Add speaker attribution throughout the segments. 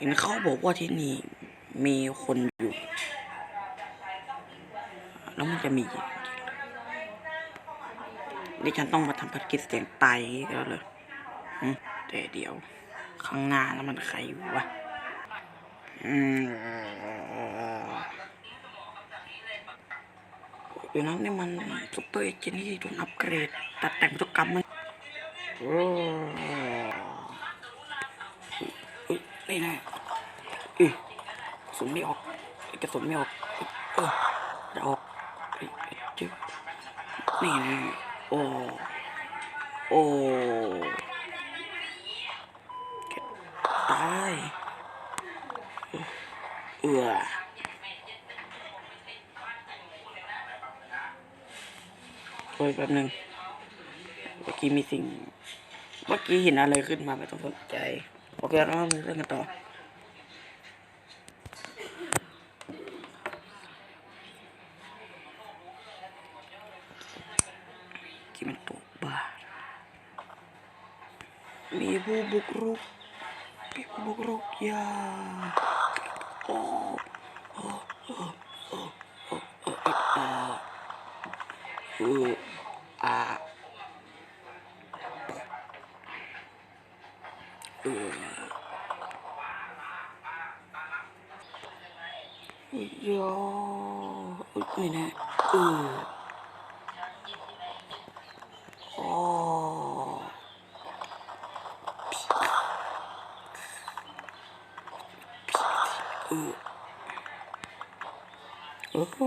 Speaker 1: เห็นเขาบอกว่าที่นี่มีคนอยู่ แล้วมันจะมีอีกดิฉันต้องมาทำภารกิจเสียงไตอีกแล้วเลยแต่เดี๋ยว ข้างหน้าแล้วมันใครวะอืมเดี๋ยวนั้นนี่มันซุปเปอร์เอเจนที่ถูกอัปเกรดตัดแต่งพันธุกรรมมันโอ้อุ๊ยนี่แน่อือกระ สุนไม่ออกกระสุนไม่ออกเออจะออกจึ๊บนี่น่โอ้โอ้ตายเอือเฮ้ยแป๊บนึงเมื่อกี้มีสิ่ง เมื่อกี้เห็นอะไรขึ้นมาไม่ต้องสนใจ โอเคเราเรื่องกันต่อ ที่มันตกบ้านมีผู้บุกรุกมีผู้บุกรุกอยาโอ้โอ้โอ้โอ้โอ้โอ้อาอืออาเออยาอุ๊ยนี่แน่เออโอ้ เออโอ้โห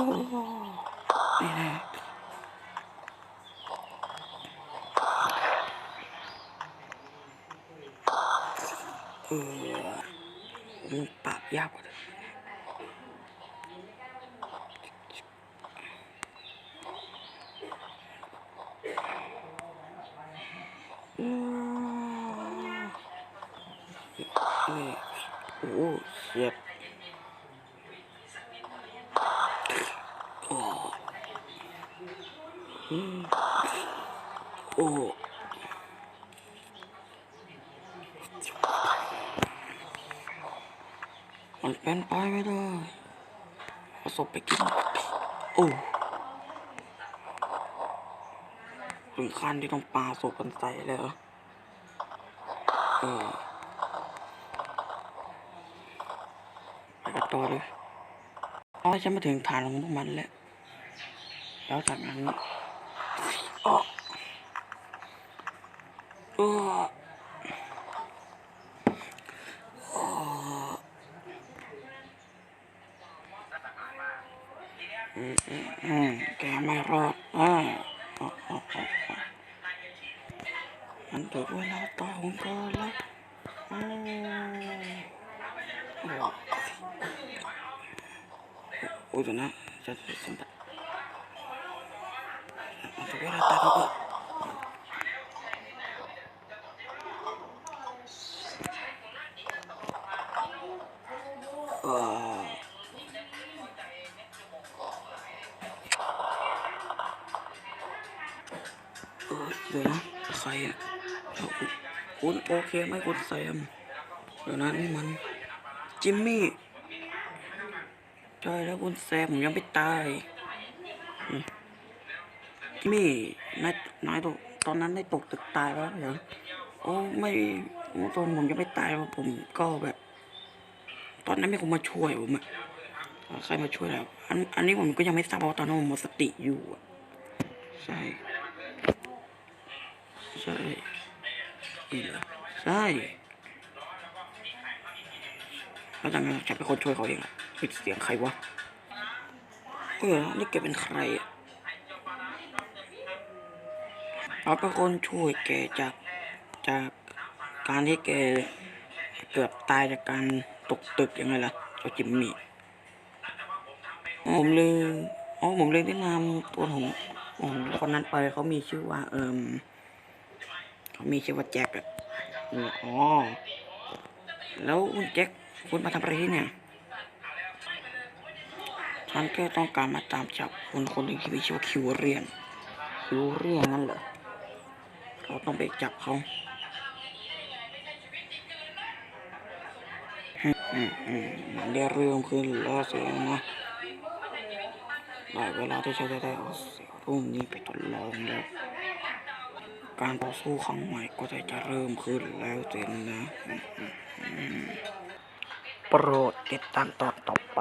Speaker 1: นี่น่เออมันปราบยากกว่าเดิมนี่โอ้เสียบ โอ้มันเป็นไปไม่ได้เอาศพไปกิน โอ้ถึงขั้นที่ต้องปาศพกันใส่เลยเหรอเออไปกันต่อเลยเอาให้ฉันมาถึงฐานของพวกมันแล้ว แล้วจากนั้น อ้อเอออ้ออืมอืมอืมแกไม่รอดอ่า อ้ออ้ออ้ออ้อมันถึงเออด้วยเดี๋ยวนะจะจะสัมผัสมันถึงเวลาตายของเออเดี๋ยวนะใครอะคุณโอเคไหมคุณแซมเดี๋ยวนะนี่มัน จิมมี่ใช่แล้วคุณแซมผมยังไม่ตายอื มี่นายนายตกตอนนั้นได้ตกตึกตายแล้วเหรอโอ้ไม่ตอนผมยังไม่ตายว่าผมก็แบบ ตอนนั้นมีคนมาช่วยผมอะใครมาช่วยแล้ว อันอันนี้ผมก็ยังไม่ทราบเพราะตอนนั้นผมหมดสติอยู่อะใช่ใช่ใช่แล้วจากนั้นจะเป็นคนช่วยเขาเองอะปิดเสียงใครวะเออนี่แกเป็นใครอะ เราเป็นคนช่วยแกจากจากการที่แกเกือบตายจากการตกตึกยังไงล่ะเจ้าจิมมี่ผมลืมอ๋อผมลืมที่นามตัวของของคนนั้นไปเขามีชื่อว่า เอิมเขามีชื่อว่าแจ็คอะอ๋อแล้วคุณแจ็คคุณมาทำอะไรที่เนี่ยฉันแค่ต้องการมาตามจับคนคนหนึ่งที่มีชื่อว่าคิวเรียนคิวเรียนนั่นเหรอ เราต้องไปจับเขาอือืมอืมมันได้เริ่มขึ้นแล้วสินะได้เวลาที่ฉันจะได้เอาเสียรุ่งนี้ไปทดลองแล้ว การต่อสู้ครั้งใหม่ก็ได้จะเริ่มขึ้นแล้วสินะ โปรดติดตามตอนต่อไป